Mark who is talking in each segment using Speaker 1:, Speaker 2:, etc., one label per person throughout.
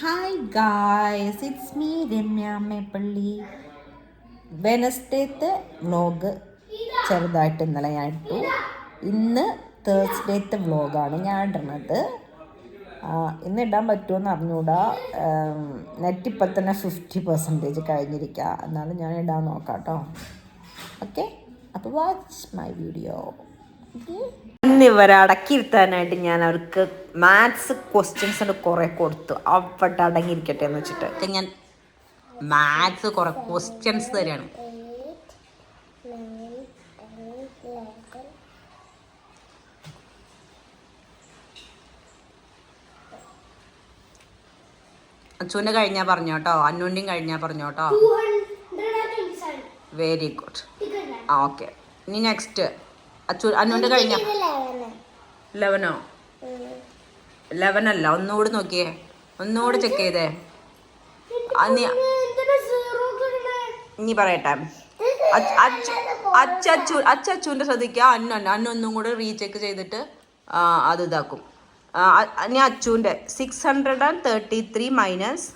Speaker 1: Hi guys it's me Ramya Meppally വെനസ്ഡേത്തെ vlog ചെറുതായിട്ട് ഇന്നലെ ഞാൻ ഇട്ടു. ഇന്ന് തേഴ്സ്ഡേത്തെ വ്ലോഗാണ് ഞാൻ ഇടുന്നത് ഇന്ന് ഇടാൻ പറ്റുമെന്ന് അറിഞ്ഞുകൂടാ നെറ്റ് ഇപ്പം തന്നെ ഫിഫ്റ്റി പെർസെന്റേജ് കഴിഞ്ഞിരിക്കുക എന്നാലും ഞാൻ ഇടാൻ നോക്കാം കേട്ടോ ഓക്കെ അപ്പോൾ വാച്ച് മൈ വീഡിയോ ഇന്ന് ഇവരെ അടക്കിയിരുത്താനായിട്ട് ഞാൻ അവർക്ക് മാത്സ് ക്വസ്റ്റ്യൻസ് കുറെ കൊടുത്തു. അവിടെ അടങ്ങിയിരിക്കട്ടെ എന്ന് വെച്ചിട്ട്. ഞാൻ മാത്സ് കുറെ ക്വസ്റ്റ്യൻസ് തരാണ്. അച്ഛന് കഴിഞ്ഞാ പറഞ്ഞോട്ടോ കേട്ടോ കഴിഞ്ഞാ പറഞ്ഞോട്ടോ പറഞ്ഞു കേട്ടോ വെരി ഗുഡ് ആ ഓക്കെ ഇനി നെക്സ്റ്റ് അച്ചു അന്നുവിന്റെ കഴിഞ്ഞ ലെവനോ ലെവൻ അല്ല ഒന്നുകൂടി നോക്കിയേ. ഒന്നുകൂടി ചെക്ക് ചെയ്തേ. നീ- പറയട്ടെ. അച്ചച്ചു അച്ചച്ചുവിന്റെ ശ്രദ്ധിക്കുക അന്നു അന്നു ഒന്നും കൂടെ റീചെക്ക് ചെയ്തിട്ട് അത് ഇതാക്കും. ഇനി അച്ചുവിന്റെ six hundred and thirty three minus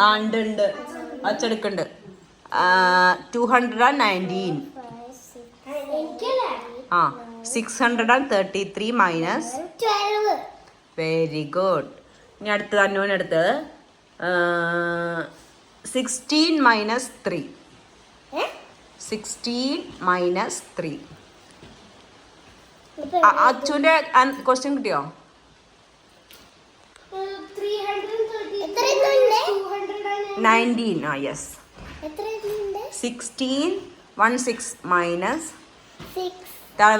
Speaker 1: ആ ഉണ്ട് ഉണ്ട്. അച്ചെടുക്കുന്നുണ്ട് ടു ഹൺഡ്രഡ് ആൻഡ് നയന്റീൻ ആ six hundred and thirty three minus very good ഇനി അടുത്തത് അന്നുവിന് അടുത്തത് sixteen minus three sixteen minus three അച്ചുവിന്റെ question കിട്ടിയോ നയന്റീൻ ആ yes sixteen one six minus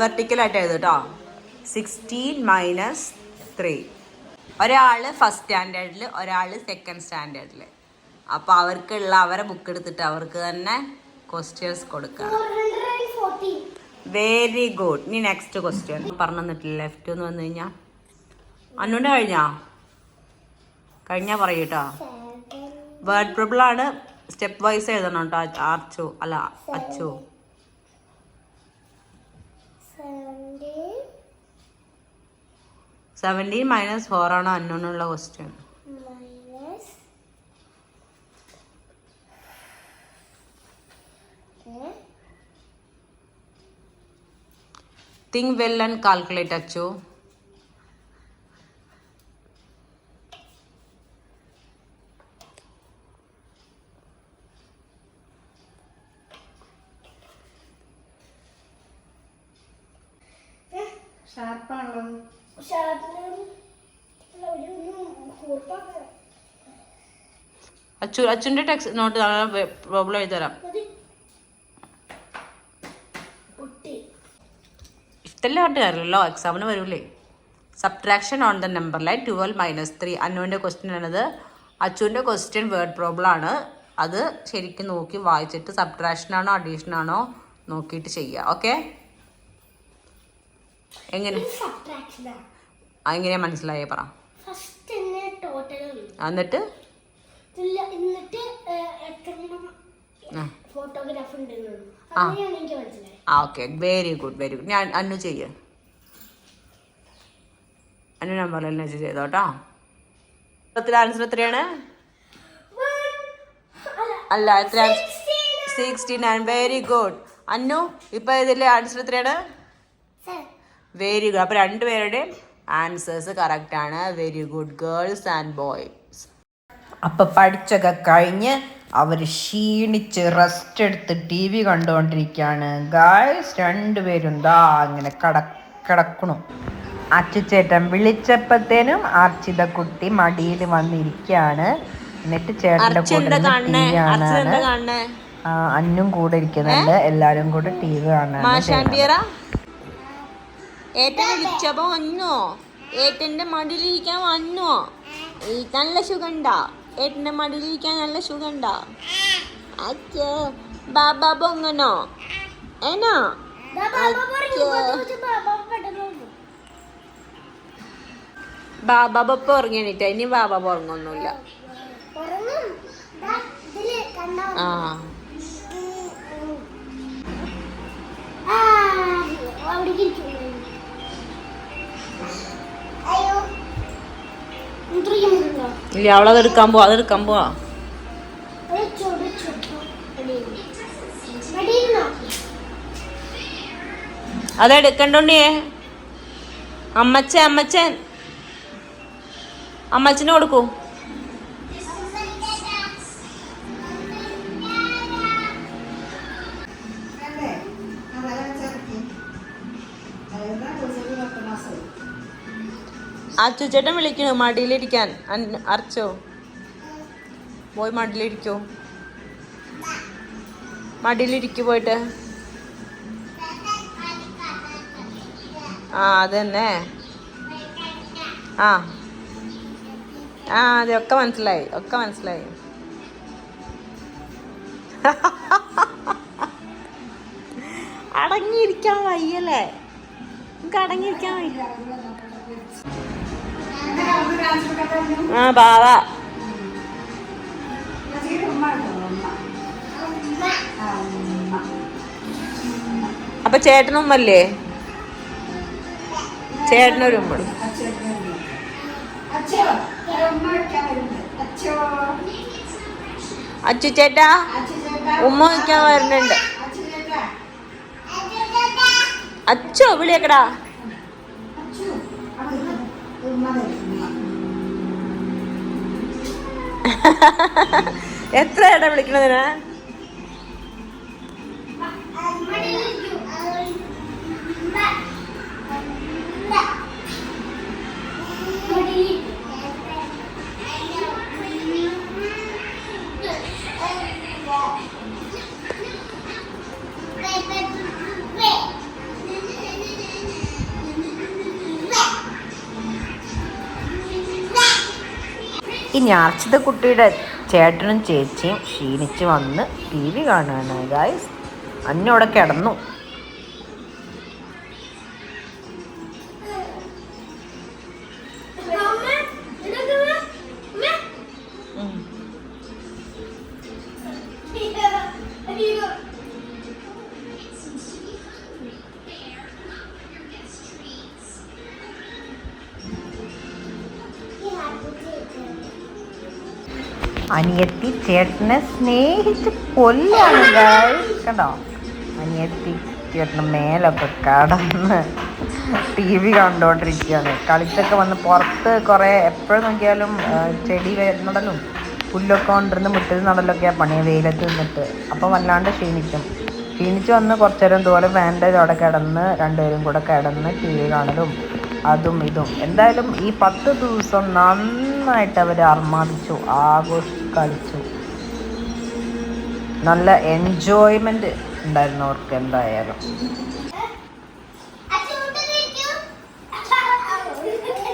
Speaker 1: വെർട്ടിക്കലായിട്ട് എഴുതും കേട്ടോ സിക്സ്റ്റീൻ മൈനസ് ത്രീ ഒരാൾ ഫസ്റ്റ് സ്റ്റാൻഡേർഡിൽ ഒരാൾ സെക്കൻഡ് സ്റ്റാൻഡേർഡിൽ അപ്പോൾ അവർക്കുള്ള അവരെ ബുക്ക് എടുത്തിട്ട് അവർക്ക് തന്നെ ക്വസ്റ്റ്യൻസ് കൊടുക്കാം വെരി ഗുഡ് ഇനി നെക്സ്റ്റ് ക്വസ്റ്റ്യൻ പറഞ്ഞു തന്നിട്ടില്ല? ലെഫ്റ്റ് എന്ന് വന്നു കഴിഞ്ഞാൽ അന്നുണ്ട് കഴിഞ്ഞാ? കഴിഞ്ഞാൽ പറയൂട്ടോ വേർഡ് స్టెప్ వైస్ ఏదైనా ఉంటా ఆర్చు అలా అచ్చు. సెవెంటీ మైనస్ ఫోర్ అన్న అన్నులో question thing well and calculate Achu. Achu Achu അച്ഛന്റെ ടെക്സ്റ്റ് നോട്ട് പ്രോബ്ലം എഴുതി തരാം. ഇഷ്ടമല്ല പറഞ്ഞിട്ട് കാര്യമല്ലോ എക്സാമിന് വരൂലേ. Subtraction on the number line twelve minus three അന്നുവിന്റെ question ആണത്. അച്ചുവിന്റെ ക്വസ്റ്റ്യൻ വേർഡ് പ്രോബ്ലം ആണ്. അത് ശരിക്കും നോക്കി വായിച്ചിട്ട് സബ്ട്രാക്ഷൻ ആണോ അഡീഷൻ ആണോ നോക്കിയിട്ട് ചെയ്യുക ഓക്കെ എങ്ങനെ? എങ്ങനെയാ മനസ്സിലായേ പറ. എന്നിട്ട്? ആ. Okay very good very good ഞാൻ അന്നു ചെയ്യ. അന്നു നമ്പറിൽ തന്നെ ചെയ്തോട്ടോ ആൻസർ എത്രയാണ്? അല്ല എത്രയാണ്? സിക്സ്റ്റി നയൻ വെരി ഗുഡ് അന്നു ഇപ്പൊ ഇതിലെ ആൻസർ എത്രയാണ്? വെരി ഗുഡ് അപ്പൊ രണ്ടുപേരുടെയും ആൻസേഴ്സ് കറക്റ്റ് ആണ്. Very good girls and boys അപ്പോൾ പഠിച്ചൊക്കെ കഴിഞ്ഞ് അവർ ക്ഷീണിച്ച് റെസ്റ്റ് എടുത്ത് ടി വി കണ്ടുകൊണ്ടിരിക്കുകയാണ് ഗായ്സ് രണ്ടുപേരും ദാ ഇങ്ങനെ കട കിടക്കണു. അച്ചുചേട്ടൻ വിളിച്ചപ്പോഴത്തേനും അർച്ചിത കുട്ടി മടിയിൽ വന്നിരിക്കുകയാണ് എന്നിട്ട് ചേട്ടന്റെ കൂടെ ടി വി കാണാനാണ് അന്നും കൂടെ ഇരിക്കുന്നുണ്ട്. എല്ലാവരും കൂടെ ടി വി കാണാണ്
Speaker 2: ഏട്ടൻ വിളിച്ചപ്പോ വന്നോ? ഏട്ടന്റെ മടിയിലിരിക്കാൻ വന്നോ? ഈ നല്ല സുഖണ്ട. ഏട്ടന്റെ മടിയിലിരിക്കാൻ നല്ല സുഖണ്ട. അച്ഛോ ബാബാ പൊങ്ങനോ ഏനോ? ബാബാ ബപ്പ ഉറങ്ങിയിട്ട് ഇനി ബാബാ ഉറങ്ങൊന്നുമില്ല. ആ.
Speaker 3: ആ,
Speaker 1: ഇല്ല അവളത് എടുക്കാൻ പോവാ അതെടുക്കാൻ പോവാ. അതെടുക്കണ്ടോണ്ടിയേ അമ്മച്ചൻ അമ്മച്ചൻ. അമ്മച്ചനെ കൊടുക്കൂ. അച്ചുചേട്ടൻ വിളിക്കണു മടിയിലിരിക്കാൻ. അർച്ചോ. പോയി മടിയിലിരിക്കോ. മടിയിലിരിക്കു പോയിട്ട്. ആ അതന്നെ. ആ. ആ അതെ ഒക്കെ മനസ്സിലായി ഒക്കെ മനസ്സിലായി. അടങ്ങിയിരിക്കാൻ വയ്യല്ലേ? നമുക്ക് അടങ്ങിയിരിക്കാൻ വയ്യ. ആ ബാവ. അപ്പൊ ചേട്ടനും അല്ലേ ചേട്ടനൊരു ഉമ്മ. അച്ചു ചേട്ടാ ഉമ്മ വയ്ക്കാൻ വരുന്നുണ്ട് അച്ചോ വിളിയേക്കടാ. എത്ര ഇട വിളിക്കണതിനാ
Speaker 4: ഈ അർച്ചിത കുട്ടിയുടെ ചേട്ടനും ചേച്ചിയും ക്ഷീണിച്ച് വന്ന് ടി വി കാണുകയാണ്. ഗായ്സ് അന്നോടെ കിടന്നു. അനിയത്തി ചേട്ടനെ സ്നേഹിച്ച് കൊല്ലാണ് കേട്ടോ അനിയത്തി ചേട്ടന് മേലൊക്കെ കടന്ന് ടി വി കണ്ടുകൊണ്ടിരിക്കുകയാണ് കളിച്ചൊക്കെ വന്ന് പുറത്ത് കുറേ എപ്പോഴും നോക്കിയാലും ചെടി നടലും പുല്ലൊക്കെ കൊണ്ടിരുന്ന് മുറ്റത്ത് നടലൊക്കെയാണ് പണി വെയിലത്ത് നിന്നിട്ട്. അപ്പോൾ വല്ലാണ്ട് ക്ഷീണിക്കും. ക്ഷീണിച്ച് വന്ന് കുറച്ച് നേരം ഇതുപോലെ ഫാന്റെ അവിടെ കിടന്ന് രണ്ടുപേരും കൂടെ കിടന്ന് ടി വി കാണലും അതും ഇതും. എന്തായാലും ഈ പത്ത് ദിവസം നന്നായിട്ട് അവർ ആർമാദിച്ചു ആഘോഷി കളിച്ചു. നല്ല എൻജോയ്മെന്റ് ഉണ്ടായിരുന്നു അവർക്ക് എന്തായാലും.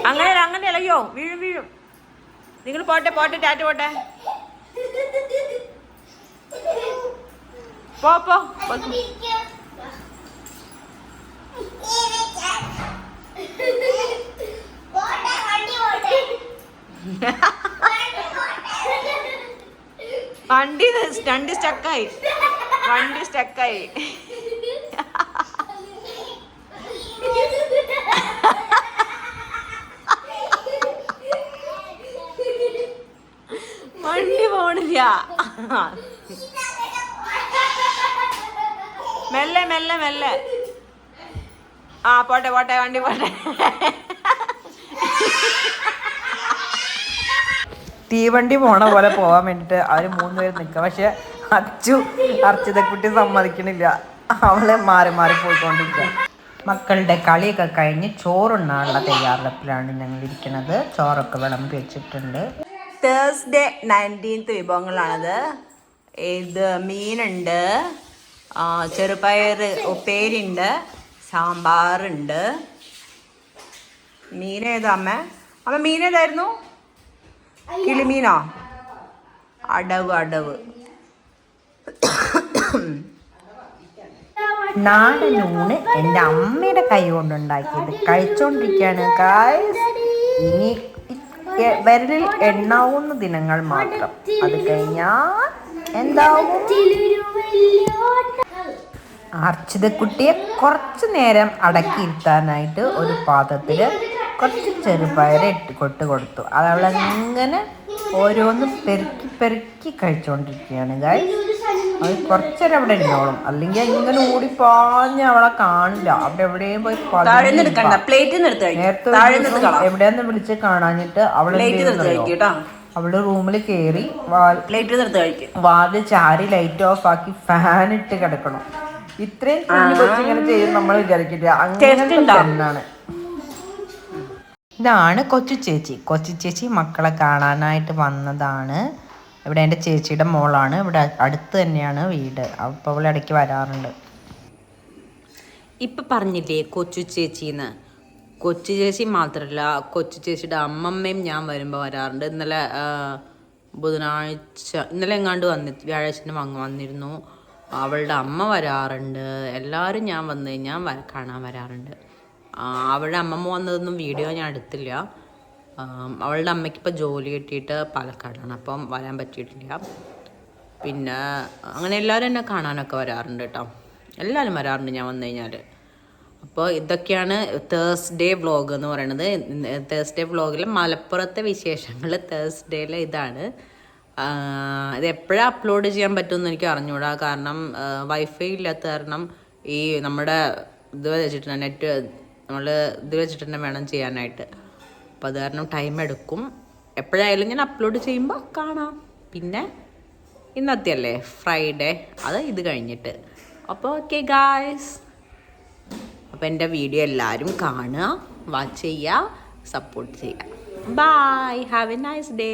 Speaker 1: അങ്ങനെ അങ്ങനെ ഇളയോ വീഴും വീഴും. നിങ്ങൾ പോട്ടെ പോട്ടെ ടാറ്റ പോട്ടെ. പോ പോ. വണ്ടി വണ്ടി സ്റ്റക്കായി. വണ്ടി സ്റ്റക്കായി. വണ്ടി പോണില്ല. മെല്ലെ മെല്ലെ മെല്ലെ. ആ പോട്ടെ പോട്ടെ വണ്ടി പോട്ടെ.
Speaker 4: തീവണ്ടി പോണ പോലെ പോകാൻ വേണ്ടിട്ട് അവർ മൂന്നുപേര് നിക്ക. പക്ഷെ അച്ചു അർച്ചിതക്കുട്ടി സമ്മതിക്കണില്ല. അവളെ മാറി മാറി പോയിക്കൊണ്ടിരിക്കുക മക്കളുടെ കളിയൊക്കെ കഴിഞ്ഞ് ചോറുണ്ണാനുള്ള തയ്യാറെടുപ്പിലാണ് ഞങ്ങൾ ഇരിക്കുന്നത് ചോറൊക്കെ വിളമ്പി വെച്ചിട്ടുണ്ട്.
Speaker 1: തേഴ്സ്ഡേ നയന്റീൻത്ത് വിഭവങ്ങളാണത്. ഇത് മീനുണ്ട് ചെറുപയർ ഉപ്പേരിണ്ട് സാമ്പാറുണ്ട്. മീൻ ഏതാ അമ്മ? അമ്മ മീൻ ഏതായിരുന്നു? കിളിമീനോ? അടവ് അടവ്.
Speaker 4: നാടൻ ഊണ് എന്റെ അമ്മയുടെ കൈ കൊണ്ടുണ്ടാക്കിയത്. കഴിച്ചോണ്ടിരിക്കുകയാണ് ഗായ്സ് ഇനി വിരലിൽ എണ്ണാവുന്ന ദിനങ്ങൾ മാത്രം. അത് കഴിഞ്ഞാൽ എന്താവും? അർച്ചിതക്കുട്ടിയെ കുറച്ച് നേരം അടക്കിയിരുത്താനായിട്ട് ഒരു പാത്രത്തിൽ
Speaker 1: കുറച്ച് ചെറുപയർ ഇട്ട് കൊട്ട് കൊടുത്തു. അത് അവളങ്ങനെ ഓരോന്ന് പെരുക്കി പെരുക്കി കഴിച്ചുകൊണ്ടിരിക്കുകയാണ് ഗായ് അത് കുറച്ചേരം അവിടെ ഇരുന്നോളും. അല്ലെങ്കിൽ ഇങ്ങനെ ഓടി ഓടിപ്പാഞ്ഞ് അവളെ കാണില്ല. അവിടെ എവിടെയും പോയി നേരത്തെ എവിടെയെന്ന് വിളിച്ച് കാണാഞ്ഞിട്ട് അവളെ അവൾ റൂമിൽ കയറി വാതിൽ ചാരി ലൈറ്റ് ഓഫ് ആക്കി ഫാൻ ഇട്ട് കിടക്കണം. ഇത്രയും കുഞ്ഞു കൊച്ചിങ്ങനെ ചെയ്യും നമ്മൾ വിചാരിക്കില്ല അങ്ങനെ ഇതാണ് കൊച്ചു ചേച്ചി. കൊച്ചു ചേച്ചി മക്കളെ കാണാനായിട്ട് വന്നതാണ്. ഇവിടെ എന്റെ ചേച്ചിയുടെ മോളാണ്. ഇവിടെ അടുത്ത് തന്നെയാണ് വീട്. അപ്പോൾ അവൾ ഇടയ്ക്ക് വരാറുണ്ട്.
Speaker 4: ഇപ്പൊ പറഞ്ഞില്ലേ കൊച്ചു ചേച്ചിന്ന്? കൊച്ചു ചേച്ചി മാത്രല്ല കൊച്ചു ചേച്ചിയുടെ അമ്മമ്മയും ഞാൻ വരുമ്പോൾ വരാറുണ്ട്. ഇന്നലെ ബുധനാഴ്ച ഇന്നലെ എങ്ങാണ്ട് വന്നി വ്യാഴാഴ്ച വന്ന് വന്നിരുന്നു. അവളുടെ അമ്മ വരാറുണ്ട്. എല്ലാവരും ഞാൻ വന്നു കഴിഞ്ഞാൽ കാണാൻ വരാറുണ്ട്. അവളുടെ അമ്മമ്മ വന്നതൊന്നും വീഡിയോ ഞാൻ എടുത്തില്ല. അവളുടെ അമ്മയ്ക്ക് ഇപ്പോൾ ജോലി കിട്ടിയിട്ട് പാലക്കാടാണ് അപ്പം വരാൻ പറ്റിയിട്ടില്ല. പിന്നെ അങ്ങനെ എല്ലാവരും എന്നെ കാണാനൊക്കെ വരാറുണ്ട് കേട്ടോ. എല്ലാവരും വരാറുണ്ട് ഞാൻ വന്നു കഴിഞ്ഞാൽ അപ്പോൾ ഇതൊക്കെയാണ് തേഴ്സ്ഡേ വ്ളോഗ് എന്ന് പറയുന്നത്. തേഴ്സ്ഡേ വ്ളോഗിൽ മലപ്പുറത്തെ വിശേഷങ്ങൾ തേഴ്സ്ഡേയിലെ ഇതാണ്. ഇത് എപ്പോഴാണ് അപ്ലോഡ് ചെയ്യാൻ പറ്റുമെന്ന് എനിക്ക് അറിഞ്ഞൂടാ. കാരണം വൈഫൈ ഇല്ലാത്ത കാരണം ഈ നമ്മുടെ ഇത് വെച്ചിട്ടുണ്ട് നെറ്റ് നമ്മൾ ഇത് വെച്ചിട്ട് തന്നെ വേണം ചെയ്യാനായിട്ട്. അപ്പം അത് കാരണം ടൈം എടുക്കും. എപ്പോഴായാലും ഞാൻ അപ്ലോഡ് ചെയ്യുമ്പോൾ കാണാം. പിന്നെ ഇന്നത്തെ അല്ലേ ഫ്രൈഡേ അത് ഇത് കഴിഞ്ഞിട്ട്. അപ്പോൾ ഓക്കെ ഗായ്സ് അപ്പോൾ എന്റെ വീഡിയോ എല്ലാവരും കാണുക വാച്ച് ചെയ്യുക സപ്പോർട്ട് ചെയ്യുക. Bye have a nice day